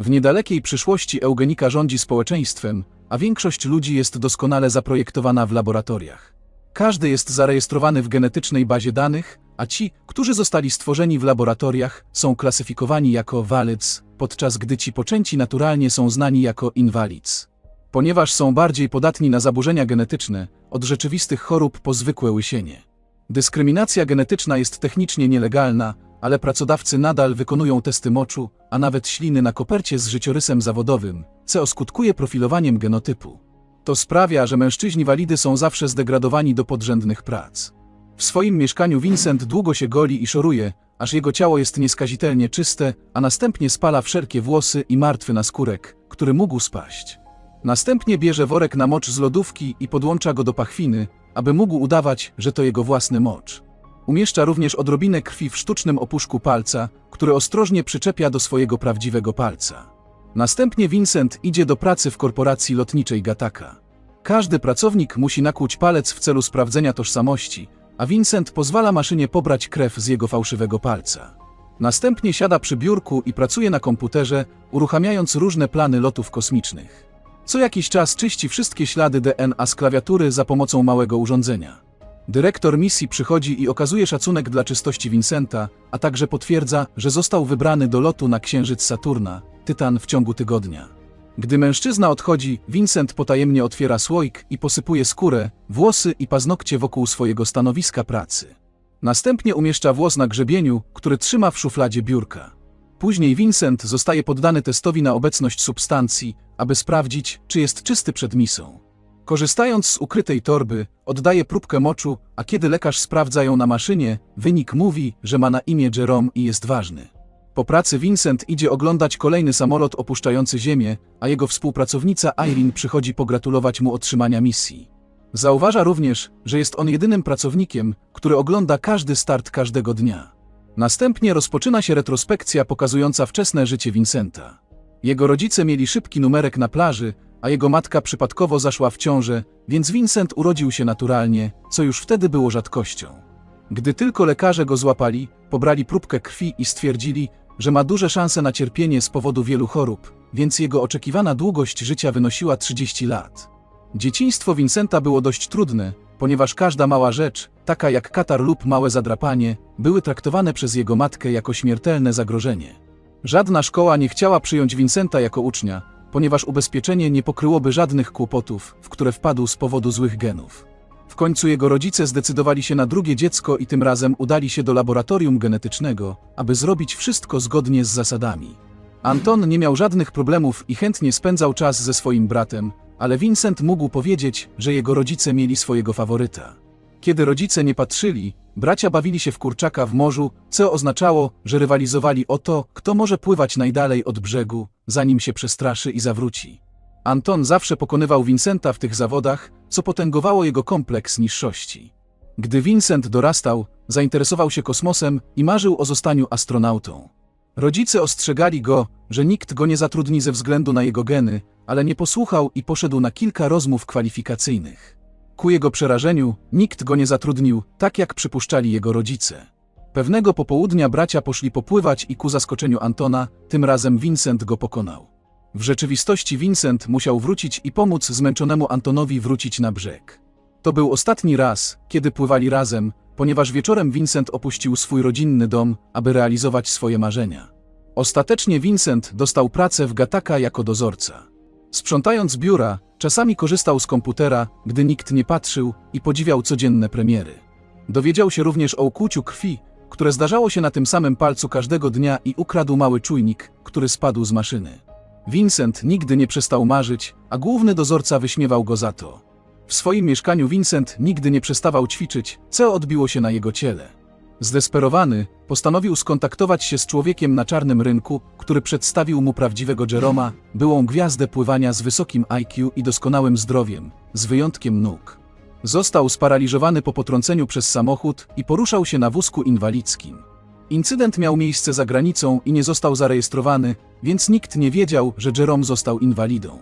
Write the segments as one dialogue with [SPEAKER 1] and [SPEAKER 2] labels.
[SPEAKER 1] W niedalekiej przyszłości eugenika rządzi społeczeństwem, a większość ludzi jest doskonale zaprojektowana w laboratoriach. Każdy jest zarejestrowany w genetycznej bazie danych, a ci, którzy zostali stworzeni w laboratoriach, są klasyfikowani jako valids, podczas gdy ci poczęci naturalnie są znani jako invalids. Ponieważ są bardziej podatni na zaburzenia genetyczne od rzeczywistych chorób po zwykłe łysienie. Dyskryminacja genetyczna jest technicznie nielegalna, ale pracodawcy nadal wykonują testy moczu, a nawet śliny na kopercie z życiorysem zawodowym, co skutkuje profilowaniem genotypu. To sprawia, że mężczyźni walidy są zawsze zdegradowani do podrzędnych prac. W swoim mieszkaniu Vincent długo się goli i szoruje, aż jego ciało jest nieskazitelnie czyste, a następnie spala wszelkie włosy i martwy naskórek, który mógł spaść. Następnie bierze worek na mocz z lodówki i podłącza go do pachwiny, aby mógł udawać, że to jego własny mocz. Umieszcza również odrobinę krwi w sztucznym opuszku palca, który ostrożnie przyczepia do swojego prawdziwego palca. Następnie Vincent idzie do pracy w korporacji lotniczej Gataka. Każdy pracownik musi nakłuć palec w celu sprawdzenia tożsamości, a Vincent pozwala maszynie pobrać krew z jego fałszywego palca. Następnie siada przy biurku i pracuje na komputerze, uruchamiając różne plany lotów kosmicznych. Co jakiś czas czyści wszystkie ślady DNA z klawiatury za pomocą małego urządzenia. Dyrektor misji przychodzi i okazuje szacunek dla czystości Vincenta, a także potwierdza, że został wybrany do lotu na księżyc Saturna, Tytan w ciągu tygodnia. Gdy mężczyzna odchodzi, Vincent potajemnie otwiera słoik i posypuje skórę, włosy i paznokcie wokół swojego stanowiska pracy. Następnie umieszcza włos na grzebieniu, który trzyma w szufladzie biurka. Później Vincent zostaje poddany testowi na obecność substancji, aby sprawdzić, czy jest czysty przed misą. Korzystając z ukrytej torby, oddaje próbkę moczu, a kiedy lekarz sprawdza ją na maszynie, wynik mówi, że ma na imię Jerome i jest ważny. Po pracy Vincent idzie oglądać kolejny samolot opuszczający Ziemię, a jego współpracownica Irene przychodzi pogratulować mu otrzymania misji. Zauważa również, że jest on jedynym pracownikiem, który ogląda każdy start każdego dnia. Następnie rozpoczyna się retrospekcja pokazująca wczesne życie Vincenta. Jego rodzice mieli szybki numerek na plaży, a jego matka przypadkowo zaszła w ciążę, więc Vincent urodził się naturalnie, co już wtedy było rzadkością. Gdy tylko lekarze go złapali, pobrali próbkę krwi i stwierdzili, że ma duże szanse na cierpienie z powodu wielu chorób, więc jego oczekiwana długość życia wynosiła 30 lat. Dzieciństwo Vincenta było dość trudne, ponieważ każda mała rzecz, taka jak katar lub małe zadrapanie, były traktowane przez jego matkę jako śmiertelne zagrożenie. Żadna szkoła nie chciała przyjąć Vincenta jako ucznia, ponieważ ubezpieczenie nie pokryłoby żadnych kłopotów, w które wpadł z powodu złych genów. W końcu jego rodzice zdecydowali się na drugie dziecko i tym razem udali się do laboratorium genetycznego, aby zrobić wszystko zgodnie z zasadami. Anton nie miał żadnych problemów i chętnie spędzał czas ze swoim bratem, ale Vincent mógł powiedzieć, że jego rodzice mieli swojego faworyta. Kiedy rodzice nie patrzyli, bracia bawili się w kurczaka w morzu, co oznaczało, że rywalizowali o to, kto może pływać najdalej od brzegu, zanim się przestraszy i zawróci. Anton zawsze pokonywał Vincenta w tych zawodach, co potęgowało jego kompleks niższości. Gdy Vincent dorastał, zainteresował się kosmosem i marzył o zostaniu astronautą. Rodzice ostrzegali go, że nikt go nie zatrudni ze względu na jego geny, ale nie posłuchał i poszedł na kilka rozmów kwalifikacyjnych. Ku jego przerażeniu, nikt go nie zatrudnił, tak jak przypuszczali jego rodzice. Pewnego popołudnia bracia poszli popływać i ku zaskoczeniu Antona, tym razem Vincent go pokonał. W rzeczywistości Vincent musiał wrócić i pomóc zmęczonemu Antonowi wrócić na brzeg. To był ostatni raz, kiedy pływali razem, ponieważ wieczorem Vincent opuścił swój rodzinny dom, aby realizować swoje marzenia. Ostatecznie Vincent dostał pracę w Gataka jako dozorca. Sprzątając biura, czasami korzystał z komputera, gdy nikt nie patrzył i podziwiał codzienne premiery. Dowiedział się również o ukłuciu krwi, które zdarzało się na tym samym palcu każdego dnia i ukradł mały czujnik, który spadł z maszyny. Vincent nigdy nie przestał marzyć, a główny dozorca wyśmiewał go za to. W swoim mieszkaniu Vincent nigdy nie przestawał ćwiczyć, co odbiło się na jego ciele. Zdesperowany, postanowił skontaktować się z człowiekiem na czarnym rynku, który przedstawił mu prawdziwego Jeroma, byłą gwiazdę pływania z wysokim IQ i doskonałym zdrowiem, z wyjątkiem nóg. Został sparaliżowany po potrąceniu przez samochód i poruszał się na wózku inwalidzkim. Incydent miał miejsce za granicą i nie został zarejestrowany, więc nikt nie wiedział, że Jerome został inwalidą.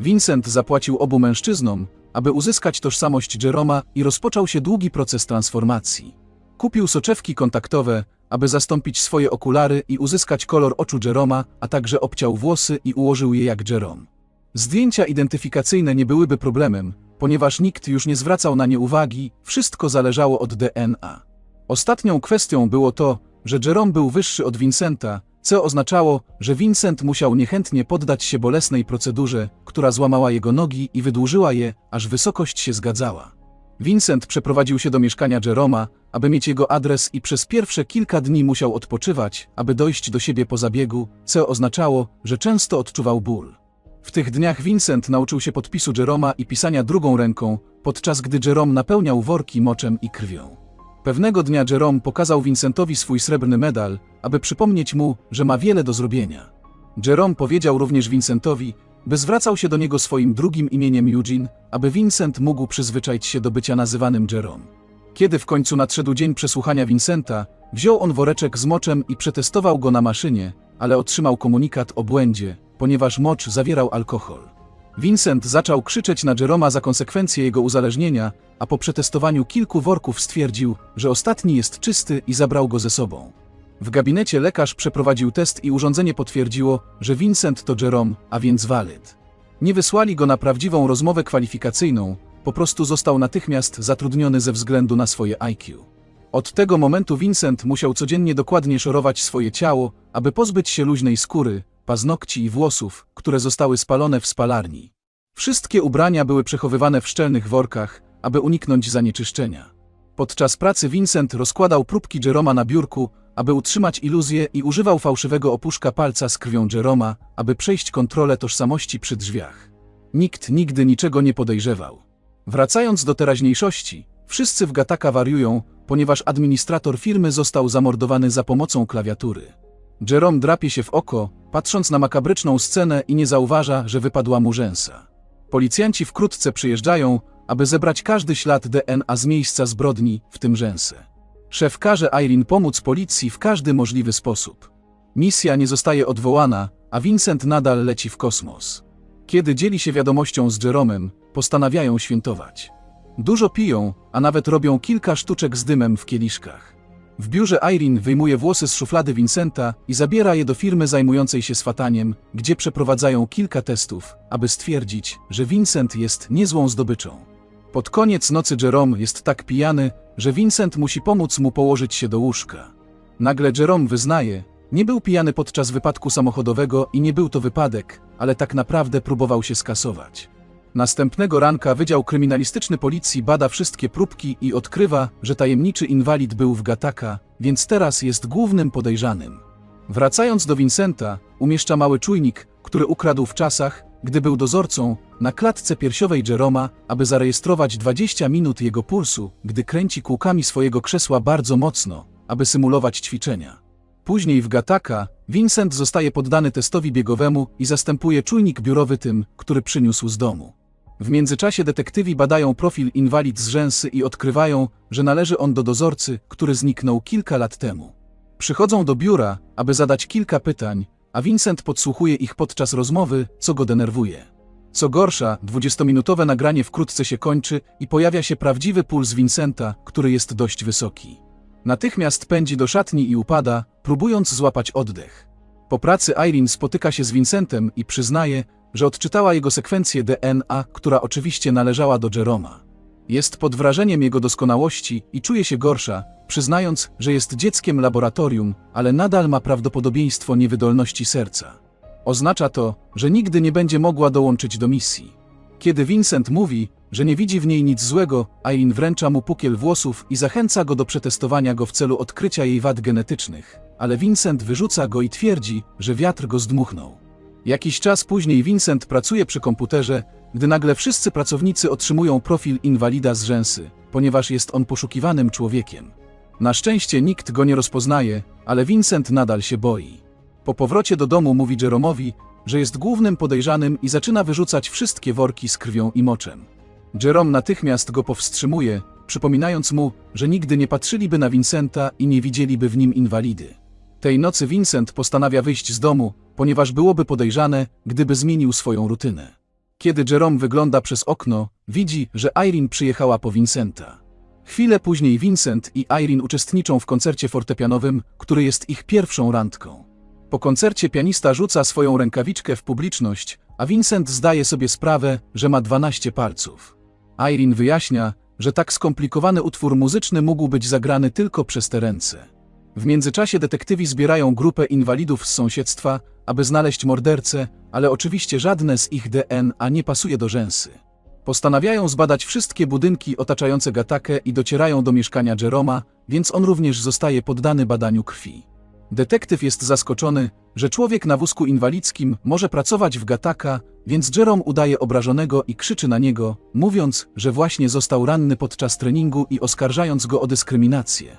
[SPEAKER 1] Vincent zapłacił obu mężczyznom, aby uzyskać tożsamość Jeroma i rozpoczął się długi proces transformacji. Kupił soczewki kontaktowe, aby zastąpić swoje okulary i uzyskać kolor oczu Jeroma, a także obciął włosy i ułożył je jak Jerome. Zdjęcia identyfikacyjne nie byłyby problemem, ponieważ nikt już nie zwracał na nie uwagi, wszystko zależało od DNA. Ostatnią kwestią było to, że Jerome był wyższy od Vincenta, co oznaczało, że Vincent musiał niechętnie poddać się bolesnej procedurze, która złamała jego nogi i wydłużyła je, aż wysokość się zgadzała. Vincent przeprowadził się do mieszkania Jeroma, aby mieć jego adres i przez pierwsze kilka dni musiał odpoczywać, aby dojść do siebie po zabiegu, co oznaczało, że często odczuwał ból. W tych dniach Vincent nauczył się podpisu Jeroma i pisania drugą ręką, podczas gdy Jerome napełniał worki moczem i krwią. Pewnego dnia Jerome pokazał Vincentowi swój srebrny medal, aby przypomnieć mu, że ma wiele do zrobienia. Jerome powiedział również Vincentowi, by zwracał się do niego swoim drugim imieniem Eugene, aby Vincent mógł przyzwyczaić się do bycia nazywanym Jerome. Kiedy w końcu nadszedł dzień przesłuchania Vincenta, wziął on woreczek z moczem i przetestował go na maszynie, ale otrzymał komunikat o błędzie, ponieważ mocz zawierał alkohol. Vincent zaczął krzyczeć na Jeroma za konsekwencje jego uzależnienia, a po przetestowaniu kilku worków stwierdził, że ostatni jest czysty i zabrał go ze sobą. W gabinecie lekarz przeprowadził test i urządzenie potwierdziło, że Vincent to Jerome, a więc walid. Nie wysłali go na prawdziwą rozmowę kwalifikacyjną, po prostu został natychmiast zatrudniony ze względu na swoje IQ. Od tego momentu Vincent musiał codziennie dokładnie szorować swoje ciało, aby pozbyć się luźnej skóry, paznokci i włosów, które zostały spalone w spalarni. Wszystkie ubrania były przechowywane w szczelnych workach, aby uniknąć zanieczyszczenia. Podczas pracy Vincent rozkładał próbki Jeroma na biurku, aby utrzymać iluzję i używał fałszywego opuszka palca z krwią Jeroma, aby przejść kontrolę tożsamości przy drzwiach. Nikt nigdy niczego nie podejrzewał. Wracając do teraźniejszości, wszyscy w Gataka wariują, ponieważ administrator firmy został zamordowany za pomocą klawiatury. Jerome drapie się w oko, patrząc na makabryczną scenę i nie zauważa, że wypadła mu rzęsa. Policjanci wkrótce przyjeżdżają, aby zebrać każdy ślad DNA z miejsca zbrodni, w tym rzęsę. Szef każe Irene pomóc policji w każdy możliwy sposób. Misja nie zostaje odwołana, a Vincent nadal leci w kosmos. Kiedy dzieli się wiadomością z Jeromem, postanawiają świętować. Dużo piją, a nawet robią kilka sztuczek z dymem w kieliszkach. W biurze Irene wyjmuje włosy z szuflady Vincenta i zabiera je do firmy zajmującej się swataniem, gdzie przeprowadzają kilka testów, aby stwierdzić, że Vincent jest niezłą zdobyczą. Pod koniec nocy Jerome jest tak pijany, że Vincent musi pomóc mu położyć się do łóżka. Nagle Jerome wyznaje, nie był pijany podczas wypadku samochodowego i nie był to wypadek, ale tak naprawdę próbował się skasować. Następnego ranka Wydział Kryminalistyczny Policji bada wszystkie próbki i odkrywa, że tajemniczy inwalid był w Gataka, więc teraz jest głównym podejrzanym. Wracając do Vincenta, umieszcza mały czujnik, który ukradł w czasach, gdy był dozorcą, na klatce piersiowej Jeroma, aby zarejestrować 20 minut jego pulsu, gdy kręci kółkami swojego krzesła bardzo mocno, aby symulować ćwiczenia. Później w Gataka, Vincent zostaje poddany testowi biegowemu i zastępuje czujnik biurowy tym, który przyniósł z domu. W międzyczasie detektywi badają profil inwalid z rzęsy i odkrywają, że należy on do dozorcy, który zniknął kilka lat temu. Przychodzą do biura, aby zadać kilka pytań, a Vincent podsłuchuje ich podczas rozmowy, co go denerwuje. Co gorsza, 20-minutowe nagranie wkrótce się kończy i pojawia się prawdziwy puls Vincenta, który jest dość wysoki. Natychmiast pędzi do szatni i upada, próbując złapać oddech. Po pracy Irene spotyka się z Vincentem i przyznaje, że odczytała jego sekwencję DNA, która oczywiście należała do Jeroma. Jest pod wrażeniem jego doskonałości i czuje się gorsza, przyznając, że jest dzieckiem laboratorium, ale nadal ma prawdopodobieństwo niewydolności serca. Oznacza to, że nigdy nie będzie mogła dołączyć do misji. Kiedy Vincent mówi, że nie widzi w niej nic złego, Aileen wręcza mu pukiel włosów i zachęca go do przetestowania go w celu odkrycia jej wad genetycznych, ale Vincent wyrzuca go i twierdzi, że wiatr go zdmuchnął. Jakiś czas później Vincent pracuje przy komputerze, gdy nagle wszyscy pracownicy otrzymują profil inwalida z rzęsy, ponieważ jest on poszukiwanym człowiekiem. Na szczęście nikt go nie rozpoznaje, ale Vincent nadal się boi. Po powrocie do domu mówi Jeromowi, że jest głównym podejrzanym i zaczyna wyrzucać wszystkie worki z krwią i moczem. Jerome natychmiast go powstrzymuje, przypominając mu, że nigdy nie patrzyliby na Vincenta i nie widzieliby w nim inwalidy. Tej nocy Vincent postanawia wyjść z domu, ponieważ byłoby podejrzane, gdyby zmienił swoją rutynę. Kiedy Jerome wygląda przez okno, widzi, że Irene przyjechała po Vincenta. Chwilę później Vincent i Irene uczestniczą w koncercie fortepianowym, który jest ich pierwszą randką. Po koncercie pianista rzuca swoją rękawiczkę w publiczność, a Vincent zdaje sobie sprawę, że ma 12 palców. Irene wyjaśnia, że tak skomplikowany utwór muzyczny mógł być zagrany tylko przez te ręce. W międzyczasie detektywi zbierają grupę inwalidów z sąsiedztwa, aby znaleźć mordercę, ale oczywiście żadne z ich DNA nie pasuje do rzęsy. Postanawiają zbadać wszystkie budynki otaczające Gatakę i docierają do mieszkania Jeroma, więc on również zostaje poddany badaniu krwi. Detektyw jest zaskoczony, że człowiek na wózku inwalidzkim może pracować w Gataka, więc Jerome udaje obrażonego i krzyczy na niego, mówiąc, że właśnie został ranny podczas treningu i oskarżając go o dyskryminację.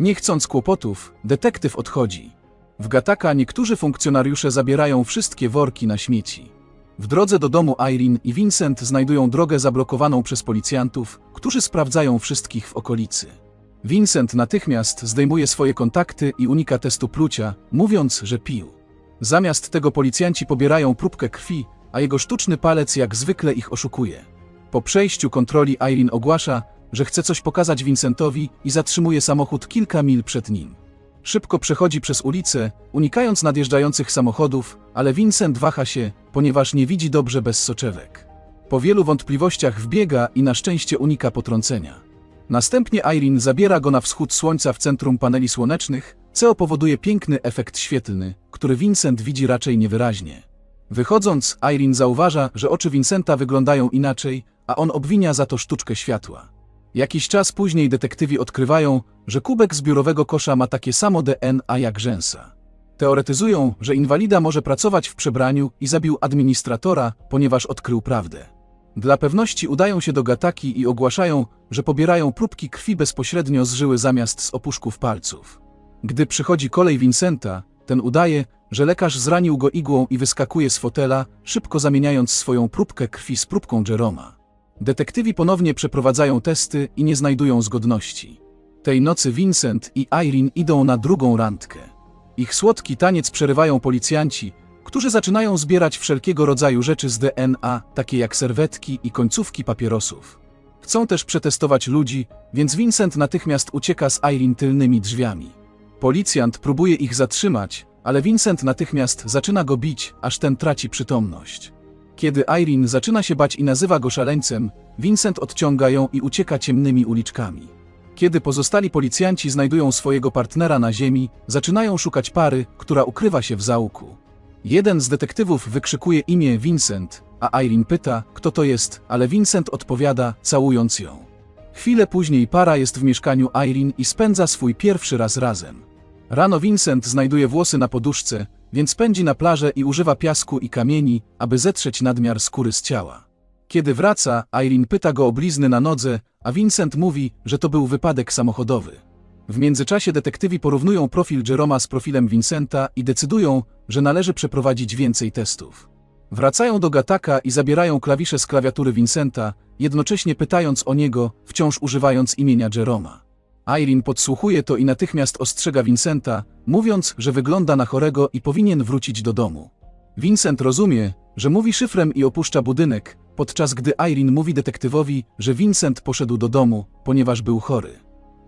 [SPEAKER 1] Nie chcąc kłopotów, detektyw odchodzi. W Gataka niektórzy funkcjonariusze zabierają wszystkie worki na śmieci. W drodze do domu Irene i Vincent znajdują drogę zablokowaną przez policjantów, którzy sprawdzają wszystkich w okolicy. Vincent natychmiast zdejmuje swoje kontakty i unika testu plucia, mówiąc, że pił. Zamiast tego policjanci pobierają próbkę krwi, a jego sztuczny palec jak zwykle ich oszukuje. Po przejściu kontroli Irene ogłasza, że chce coś pokazać Vincentowi i zatrzymuje samochód kilka mil przed nim. Szybko przechodzi przez ulicę, unikając nadjeżdżających samochodów, ale Vincent waha się, ponieważ nie widzi dobrze bez soczewek. Po wielu wątpliwościach wbiega i na szczęście unika potrącenia. Następnie Irene zabiera go na wschód słońca w centrum paneli słonecznych, co powoduje piękny efekt świetlny, który Vincent widzi raczej niewyraźnie. Wychodząc, Irene zauważa, że oczy Vincenta wyglądają inaczej, a on obwinia za to sztuczkę światła. Jakiś czas później detektywi odkrywają, że kubek z biurowego kosza ma takie samo DNA jak rzęsa. Teoretyzują, że inwalida może pracować w przebraniu i zabił administratora, ponieważ odkrył prawdę. Dla pewności udają się do Gataki i ogłaszają, że pobierają próbki krwi bezpośrednio z żyły zamiast z opuszków palców. Gdy przychodzi kolej Vincenta, ten udaje, że lekarz zranił go igłą i wyskakuje z fotela, szybko zamieniając swoją próbkę krwi z próbką Jeroma. Detektywi ponownie przeprowadzają testy i nie znajdują zgodności. Tej nocy Vincent i Irene idą na drugą randkę. Ich słodki taniec przerywają policjanci, którzy zaczynają zbierać wszelkiego rodzaju rzeczy z DNA, takie jak serwetki i końcówki papierosów. Chcą też przetestować ludzi, więc Vincent natychmiast ucieka z Irene tylnymi drzwiami. Policjant próbuje ich zatrzymać, ale Vincent natychmiast zaczyna go bić, aż ten traci przytomność. Kiedy Irene zaczyna się bać i nazywa go szaleńcem, Vincent odciąga ją i ucieka ciemnymi uliczkami. Kiedy pozostali policjanci znajdują swojego partnera na ziemi, zaczynają szukać pary, która ukrywa się w zaułku. Jeden z detektywów wykrzykuje imię Vincent, a Irene pyta, kto to jest, ale Vincent odpowiada, całując ją. Chwilę później para jest w mieszkaniu Irene i spędza swój pierwszy raz razem. Rano Vincent znajduje włosy na poduszce, więc pędzi na plażę i używa piasku i kamieni, aby zetrzeć nadmiar skóry z ciała. Kiedy wraca, Irene pyta go o blizny na nodze, a Vincent mówi, że to był wypadek samochodowy. W międzyczasie detektywi porównują profil Jeroma z profilem Vincenta i decydują, że należy przeprowadzić więcej testów. Wracają do Gataka i zabierają klawisze z klawiatury Vincenta, jednocześnie pytając o niego, wciąż używając imienia Jeroma. Irene podsłuchuje to i natychmiast ostrzega Vincenta, mówiąc, że wygląda na chorego i powinien wrócić do domu. Vincent rozumie, że mówi szyfrem i opuszcza budynek, podczas gdy Irene mówi detektywowi, że Vincent poszedł do domu, ponieważ był chory.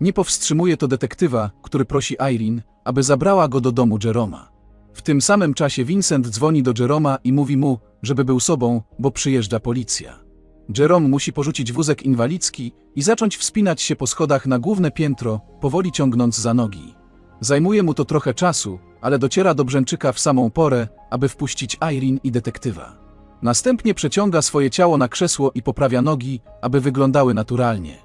[SPEAKER 1] Nie powstrzymuje to detektywa, który prosi Irene, aby zabrała go do domu Jeroma. W tym samym czasie Vincent dzwoni do Jeroma i mówi mu, żeby był sobą, bo przyjeżdża policja. Jerome musi porzucić wózek inwalidzki i zacząć wspinać się po schodach na główne piętro, powoli ciągnąc za nogi. Zajmuje mu to trochę czasu, ale dociera do Brzęczyka w samą porę, aby wpuścić Irene i detektywa. Następnie przeciąga swoje ciało na krzesło i poprawia nogi, aby wyglądały naturalnie.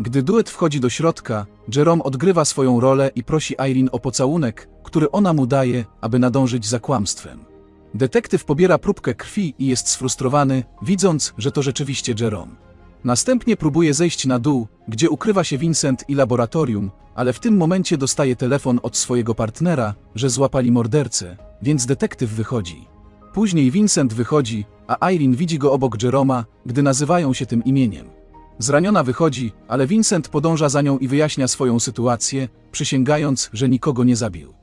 [SPEAKER 1] Gdy duet wchodzi do środka, Jerome odgrywa swoją rolę i prosi Irene o pocałunek, który ona mu daje, aby nadążyć za kłamstwem. Detektyw pobiera próbkę krwi i jest sfrustrowany, widząc, że to rzeczywiście Jerome. Następnie próbuje zejść na dół, gdzie ukrywa się Vincent i laboratorium, ale w tym momencie dostaje telefon od swojego partnera, że złapali mordercę, więc detektyw wychodzi. Później Vincent wychodzi, a Irene widzi go obok Jeroma, gdy nazywają się tym imieniem. Zraniona wychodzi, ale Vincent podąża za nią i wyjaśnia swoją sytuację, przysięgając, że nikogo nie zabił.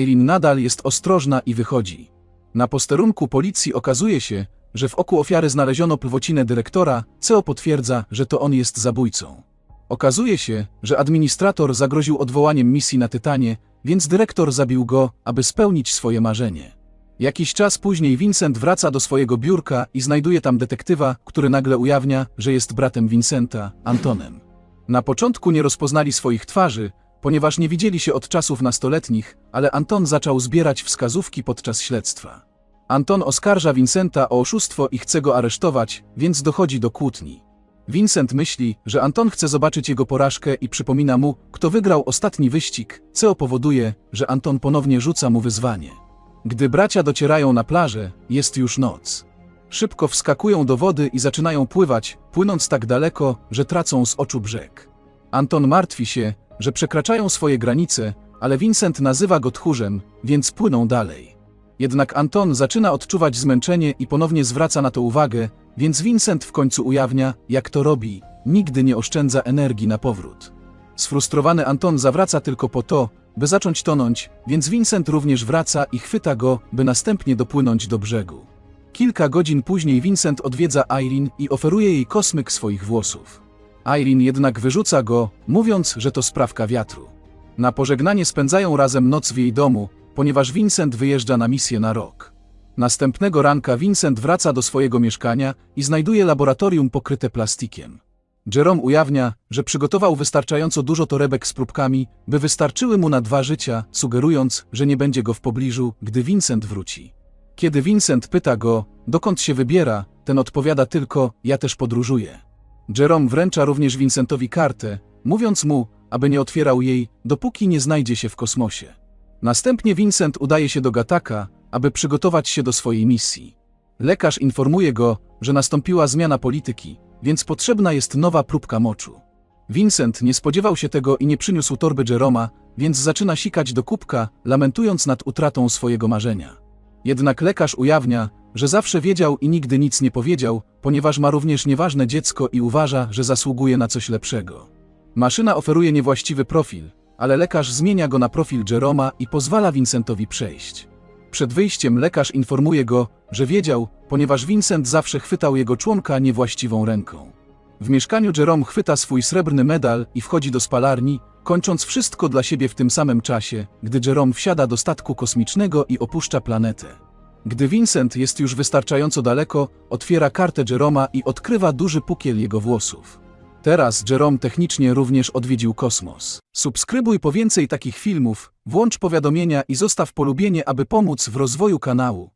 [SPEAKER 1] Irene nadal jest ostrożna i wychodzi. Na posterunku policji okazuje się, że w oku ofiary znaleziono plwocinę dyrektora, co potwierdza, że to on jest zabójcą. Okazuje się, że administrator zagroził odwołaniem misji na Tytanie, więc dyrektor zabił go, aby spełnić swoje marzenie. Jakiś czas później Vincent wraca do swojego biurka i znajduje tam detektywa, który nagle ujawnia, że jest bratem Vincenta, Antonem. Na początku nie rozpoznali swoich twarzy, ponieważ nie widzieli się od czasów nastoletnich, ale Anton zaczął zbierać wskazówki podczas śledztwa. Anton oskarża Vincenta o oszustwo i chce go aresztować, więc dochodzi do kłótni. Vincent myśli, że Anton chce zobaczyć jego porażkę i przypomina mu, kto wygrał ostatni wyścig, co powoduje, że Anton ponownie rzuca mu wyzwanie. Gdy bracia docierają na plażę, jest już noc. Szybko wskakują do wody i zaczynają pływać, płynąc tak daleko, że tracą z oczu brzeg. Anton martwi się, że przekraczają swoje granice, ale Vincent nazywa go tchórzem, więc płyną dalej. Jednak Anton zaczyna odczuwać zmęczenie i ponownie zwraca na to uwagę, więc Vincent w końcu ujawnia, jak to robi, nigdy nie oszczędza energii na powrót. Sfrustrowany Anton zawraca tylko po to, by zacząć tonąć, więc Vincent również wraca i chwyta go, by następnie dopłynąć do brzegu. Kilka godzin później Vincent odwiedza Irene i oferuje jej kosmyk swoich włosów. Irene jednak wyrzuca go, mówiąc, że to sprawka wiatru. Na pożegnanie spędzają razem noc w jej domu, ponieważ Vincent wyjeżdża na misję na rok. Następnego ranka Vincent wraca do swojego mieszkania i znajduje laboratorium pokryte plastikiem. Jerome ujawnia, że przygotował wystarczająco dużo torebek z próbkami, by wystarczyły mu na dwa życia, sugerując, że nie będzie go w pobliżu, gdy Vincent wróci. Kiedy Vincent pyta go, dokąd się wybiera, ten odpowiada tylko: Ja też podróżuję. Jerome wręcza również Vincentowi kartę, mówiąc mu, aby nie otwierał jej, dopóki nie znajdzie się w kosmosie. Następnie Vincent udaje się do Gataka, aby przygotować się do swojej misji. Lekarz informuje go, że nastąpiła zmiana polityki, więc potrzebna jest nowa próbka moczu. Vincent nie spodziewał się tego i nie przyniósł torby Jeroma, więc zaczyna sikać do kubka, lamentując nad utratą swojego marzenia. Jednak lekarz ujawnia, że zawsze wiedział i nigdy nic nie powiedział, ponieważ ma również nieważne dziecko i uważa, że zasługuje na coś lepszego. Maszyna oferuje niewłaściwy profil, ale lekarz zmienia go na profil Jeroma i pozwala Vincentowi przejść. Przed wyjściem lekarz informuje go, że wiedział, ponieważ Vincent zawsze chwytał jego członka niewłaściwą ręką. W mieszkaniu Jerome chwyta swój srebrny medal i wchodzi do spalarni, kończąc wszystko dla siebie w tym samym czasie, gdy Jerome wsiada do statku kosmicznego i opuszcza planetę. Gdy Vincent jest już wystarczająco daleko, otwiera kartę Jeroma i odkrywa duży pukiel jego włosów. Teraz Jerome technicznie również odwiedził kosmos. Subskrybuj po więcej takich filmów, włącz powiadomienia i zostaw polubienie, aby pomóc w rozwoju kanału.